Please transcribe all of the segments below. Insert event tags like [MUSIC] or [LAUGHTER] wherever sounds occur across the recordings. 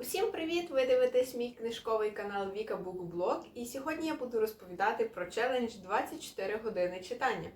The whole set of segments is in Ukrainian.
Усім привіт! Ви дивитесь мій книжковий канал Віка Букблог, і сьогодні я буду розповідати про челендж 24 години читання.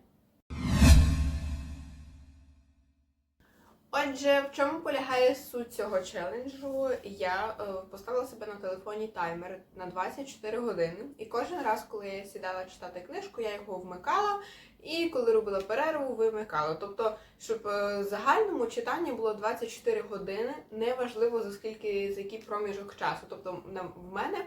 Отже, в чому полягає суть цього челенджу? Я е, поставила себе на телефоні таймер на 24 години, і кожен раз, коли я сідала читати книжку, я його вмикала, і коли робила перерву, вимикала. Тобто, щоб е, загальному читанні було 24 години, неважливо за скільки за який проміжок часу. Тобто, на в мене.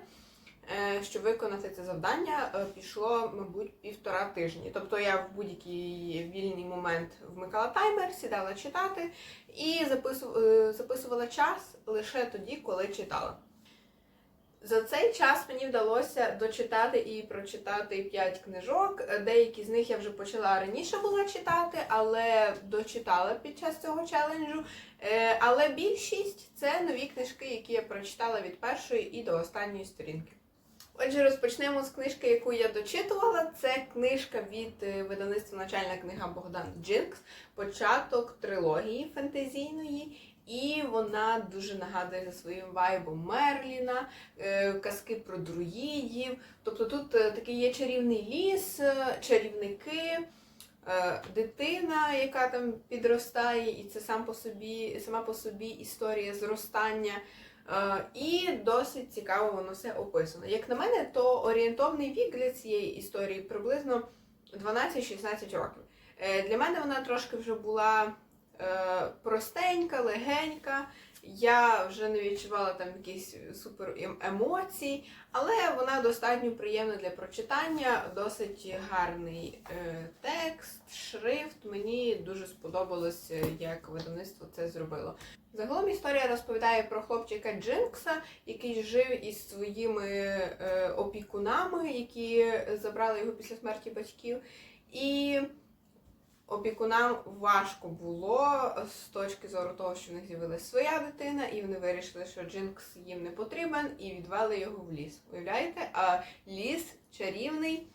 е, Щоб виконати це завдання, е, пішло, мабуть, півтора тижні. Тобто я в будь-який вільний момент вмикала таймер, сідала читати і записувала час лише тоді, коли читала. За цей час мені вдалося дочитати і прочитати 5 книжок. Деякі з них я вже почала раніше була читати, але дочитала під час цього челенджу. Е, Але більшість це нові книжки, які я прочитала від першої і до останньої сторінки. Отже, розпочнемо з книжки, яку я дочитувала. Це книжка від е, видавництва Начальна книга Богдан Джинкс, початок трилогії фентезійної. І вона дуже нагадує за своїм вайбом Мерліна, е, казки про друїдів. Тобто тут е, такий є чарівний ліс, чарівники, дитина, яка там підростає, і це сам по собі, сама по собі історія зростання. Е, І досить цікаво воно все описано. Як на мене, то орієнтовний вік для цієї історії приблизно 12-16 років. Е, Для мене вона трошки вже була е, простенька, легенька. Я вже не відчувала там якісь супер ем- емоцій, але вона достатньо приємна для прочитання, досить гарний е, текст, шрифт. Мені дуже сподобалось, е, як видавництво це зробило. Загалом історія розповідає про хлопчика Джинкса, який жив із своїми е, опікунами, які забрали його після смерті батьків. І опікунам важко було з точки зору того, що в них з'явилася своя дитина, і вони вирішили, що Джинкс їм не потрібен, і відвели його в ліс. Уявляєте? А ліс чарівний,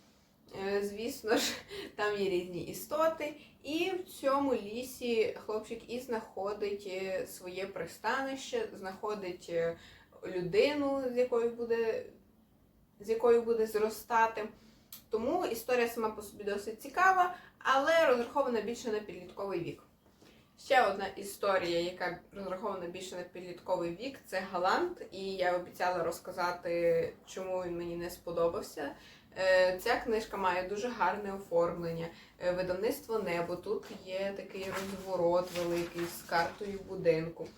е, звісно ж, [LAUGHS] там є різні істоти. І в цьому лісі хлопчик і знаходить е, своє пристанище, знаходить е, людину, з якою буде, з якою буде зростати. Тому історія сама по собі досить цікава, але розрахована більше на підлітковий вік. Ще одна історія, яка розрахована більше на підлітковий вік, це Галант, і я обіцяла розказати, чому він мені не сподобався. Е, Ця книжка має дуже гарне оформлення, е, видавництво небо. Тут є такий розворот великий з картою будинку.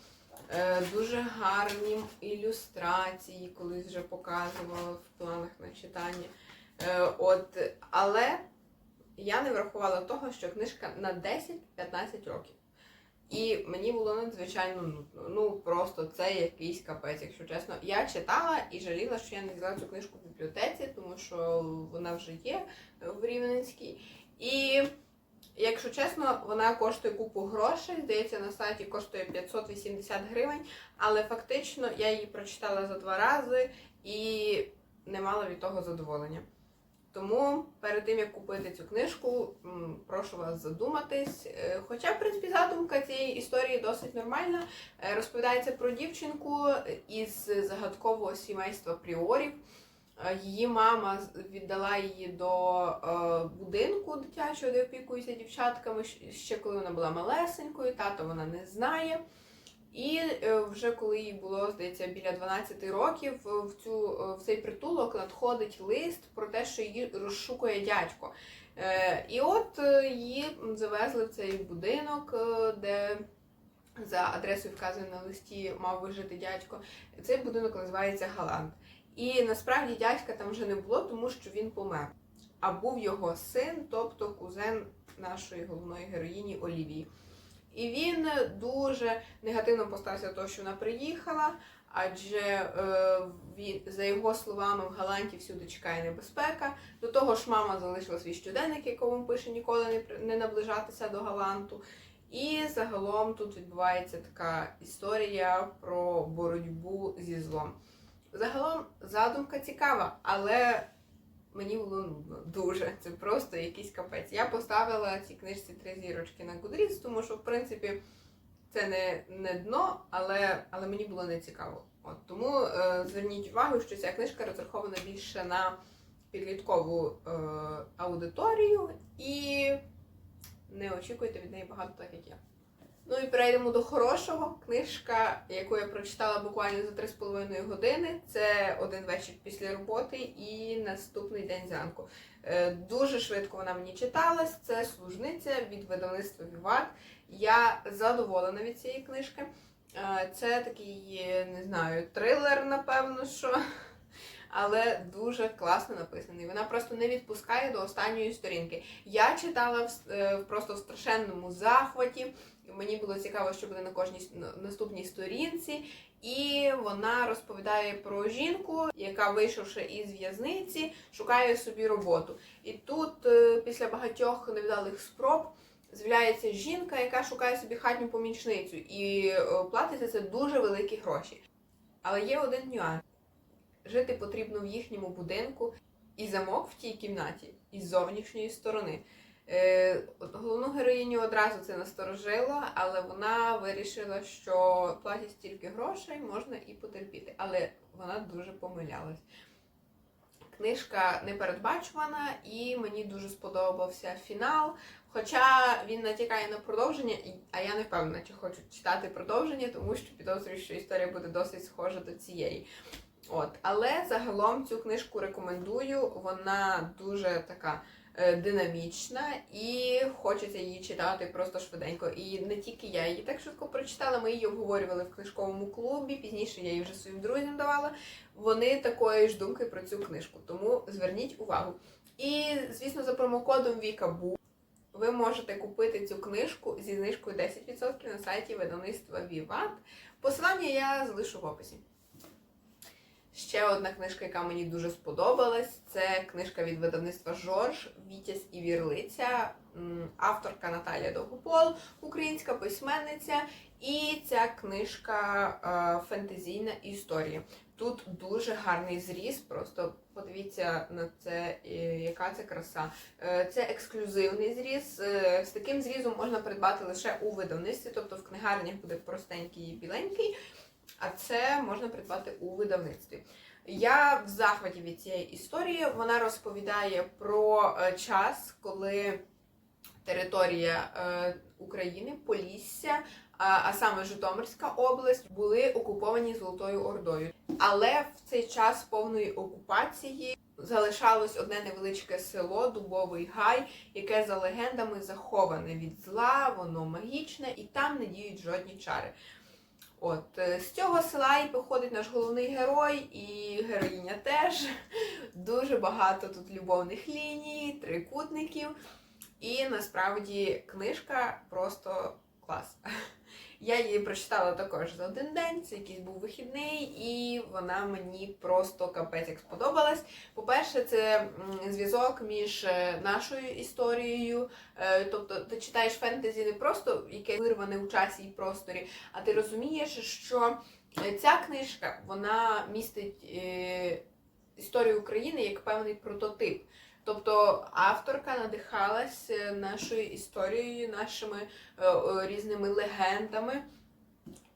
Е, Дуже гарні ілюстрації, колись вже показувала в планах на читання. От, але я не врахувала того, що книжка на 10-15 років. І мені було надзвичайно нудно. Ну просто це якийсь капець, якщо чесно. Я читала і жаліла, що я не взяла цю книжку в бібліотеці, тому що вона вже є в Рівненській. І якщо чесно, вона коштує купу грошей. Здається, на сайті коштує 580 гривень, але фактично я її прочитала за два рази і не мала від того задоволення. Тому перед тим як купити цю книжку, прошу вас задуматись. Е, Хоча, в принципі, задумка цієї історії досить нормальна. Е, Розповідається про дівчинку із загадкового сімейства пріорів. Е, Її мама віддала її до будинку дитячого, де опікуються дівчатками ще коли вона була малесенькою, тато вона не знає. І е, вже коли їй було, здається, біля 12 років, в, цю, е, в цей притулок надходить лист про те, що її розшукує дядько. Е, І от її завезли в цей будинок, де за адресою вказаною на листі мав вижити дядько. Цей будинок називається Галант. І насправді дядька там вже не було, тому що він помер. А був його син, тобто кузен нашої головної героїні Олівії. І він дуже негативно поставився до того, що вона приїхала, адже е, він, за його словами, в Галанті всюди чекає небезпека. До того ж, мама залишила свій щоденник, якому пише ніколи не, не наближатися до Галанту. І загалом тут відбувається така історія про боротьбу зі злом. Загалом задумка цікава, але мені було нудно дуже. Це просто якийсь капець. Я поставила цій книжці три зірочки на Goodreads, тому що, в принципі, це не, не дно, але, але мені було не цікаво. От тому е, зверніть увагу, що ця книжка розрахована більше на підліткову е, аудиторію і не очікуйте від неї багато, так як я. Ну і перейдемо до хорошого. Книжка, яку я прочитала буквально за 3,5 години. Це один вечір після роботи і наступний день зранку. Е, Дуже швидко вона мені читалась. Це служниця від видавництва Віват. Я задоволена від цієї книжки. Е, Це такий, не знаю, трилер, напевно, що. Але дуже класно написаний. Вона просто не відпускає до останньої сторінки. Я читала в, е, просто в страшенному захваті. Мені було цікаво, що буде на кожній наступній сторінці. І вона розповідає про жінку, яка, вийшовши із в'язниці, шукає собі роботу. І тут, е, після багатьох невдалих спроб, з'являється жінка, яка шукає собі хатню помічницю, і е, платить за це дуже великі гроші. Але є один нюанс: жити потрібно в їхньому будинку, і замок в тій кімнаті із зовнішньої сторони. Е, головну героїню одразу це насторожило, але вона вирішила, що платять стільки грошей, можна і потерпіти. Але вона дуже помилялась. Книжка непередбачувана, і мені дуже сподобався фінал. Хоча він натякає на продовження, а я не впевнена, чи хочу читати продовження, тому що підозрюю, що історія буде досить схожа до цієї. От, але загалом цю книжку рекомендую. Вона дуже така е, динамічна і хочеться її читати просто швиденько. І не тільки я її так швидко прочитала, ми її обговорювали в книжковому клубі. Пізніше я її вже своїм друзям давала. Вони такої ж думки про цю книжку, тому зверніть увагу. І, звісно, за промокодом Вікабу ви можете купити цю книжку зі знижкою 10% на сайті видавництва Vivat. Посилання я залишу в описі. Ще одна книжка, яка мені дуже сподобалась, це книжка від видавництва Жорж Вітязь і Вірлиця, авторка Наталія Довгопол, українська письменниця. І ця книжка е, фентезійна історія. Тут дуже гарний зріз, просто подивіться на це, яка це краса. Е, Це ексклюзивний зріз. Е, З таким зрізом можна придбати лише у видавництві, тобто в книгарнях буде простенький і біленький, а це можна придбати у видавництві. Я в захваті від цієї історії. Вона розповідає про е, час, коли територія е, України, Полісся, а, а саме Житомирська область, були окуповані Золотою Ордою. Але в цей час повної окупації залишалось одне невеличке село Дубовий Гай, яке за легендами заховане від зла, воно магічне, і там не діють жодні чари. От е, з цього села і походить наш головний герой, і героїня теж. Дуже багато тут любовних ліній, трикутників. І насправді книжка просто клас. Я її прочитала також за один день, це якийсь був вихідний, і вона мені просто капець як сподобалась. По-перше, це зв'язок між е, нашою історією, е, тобто ти читаєш фентезі не просто яке вирване у часі і просторі, а ти розумієш, що е, ця книжка вона містить історію України як певний прототип. Тобто авторка надихалась е, нашою історією, нашими е, різними легендами.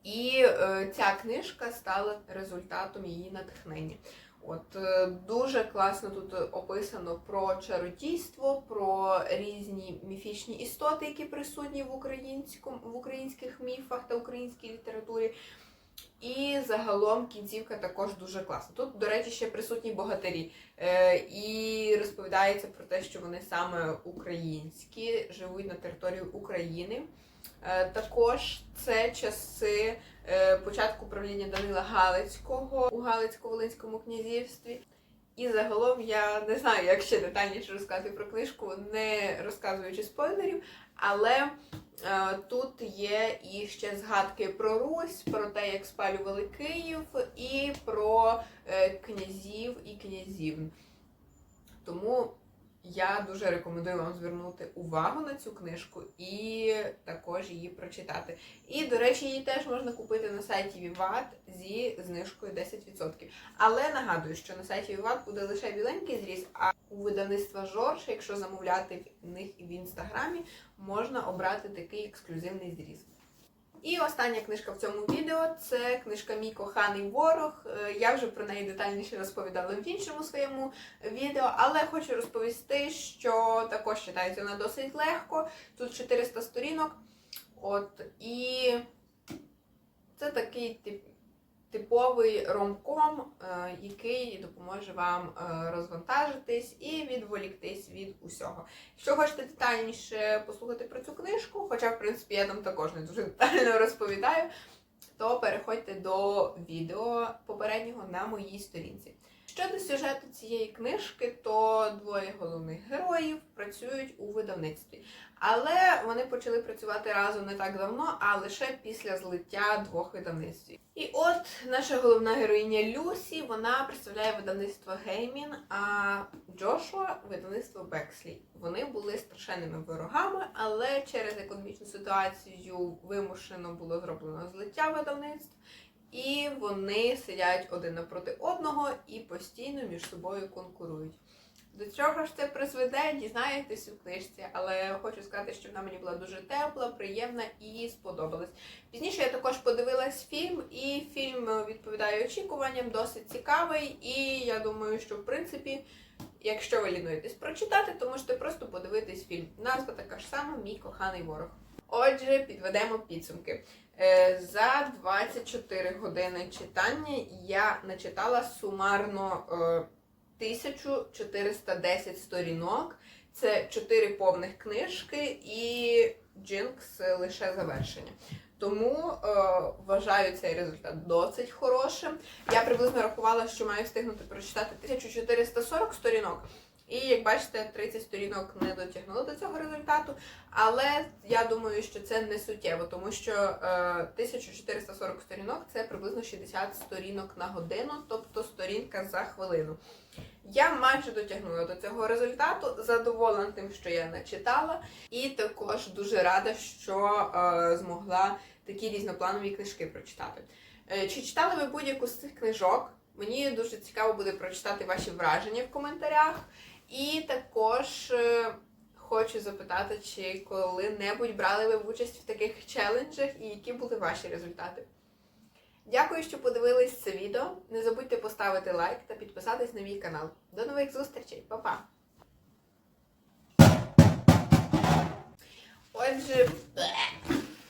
І е, ця книжка стала результатом її натхнення. От дуже класно тут описано про чародійство, про різні міфічні істоти, які присутні в українському в українських міфах та українській літературі. І загалом кінцівка також дуже класна. Тут, до речі, ще присутні богатирі. Е, і розповідається про те, що вони саме українські, живуть на території України. Е, також це часи е, початку правління Данила Галицького у Галицько-Волинському князівстві. І загалом я не знаю, як ще детальніше розказати про книжку, не розказуючи спойлерів, але е, тут є і ще згадки про Русь, про те, як спалювали Київ, і про е, князів і князів. Тому я дуже рекомендую вам звернути увагу на цю книжку і також її прочитати. І, до речі, її теж можна купити на сайті Vivat зі знижкою 10%. Але нагадую, що на сайті Vivat буде лише біленький зріз, а у видавництва Жорж, якщо замовляти в них в інстаграмі, можна обрати такий ексклюзивний зріз. І остання книжка в цьому відео це книжка Мій коханий ворог. Е, Я вже про неї детальніше розповідала в іншому своєму відео, але хочу розповісти, що також читається вона досить легко. Тут 400 сторінок. От і це такий тип, типовий ромком, е, який допоможе вам е, розвантажитись і відволіктись від усього. Якщо хочете детальніше послухати про цю книжку, хоча, в принципі, я там також не дуже детально розповідаю, то переходьте до відео попереднього на моїй сторінці. Щодо сюжету цієї книжки, то двоє головних героїв працюють у видавництві. Але вони почали працювати разом не так давно, а лише після злиття двох видавництв. І от наша головна героїня Люсі, вона представляє видавництво Геймін, а Джошуа видавництво Бекслі. Вони були страшенними ворогами, але через економічну ситуацію вимушено було зроблено злиття видавництв. І вони сидять один напроти одного і постійно між собою конкурують. До чого ж це призведе, дізнаєтесь у книжці, але хочу сказати, що вона мені була дуже тепла, приємна і сподобалась. Пізніше я також подивилась фільм, і фільм відповідає очікуванням, досить цікавий. І я думаю, що в принципі, якщо ви лінуєтесь прочитати, то можете просто подивитись фільм. Назва така ж сама Мій коханий ворог. Отже, підведемо підсумки. Е, За 24 години читання я начитала сумарно е, 1410 сторінок. Це 4 повних книжки і Джинкс лише завершення. Тому е, вважаю цей результат досить хорошим. Я приблизно рахувала, що маю встигнути прочитати 1440 сторінок. І як бачите, 30 сторінок не дотягнули до цього результату. Але я думаю, що це не суттєво, тому що е, 1440 сторінок це приблизно 60 сторінок на годину, тобто сторінка за хвилину. Я майже дотягнула до цього результату, задоволена тим, що я начитала, і також дуже рада, що е, змогла такі різнопланові книжки прочитати. Е, чи читали ви будь-яку з цих книжок? Мені дуже цікаво буде прочитати ваші враження в коментарях. І також е, хочу запитати, чи коли-небудь брали ви участь в таких челенджах і які були ваші результати. Дякую, що подивились це відео. Не забудьте поставити лайк та підписатись на мій канал. До нових зустрічей, Па-па! Отже,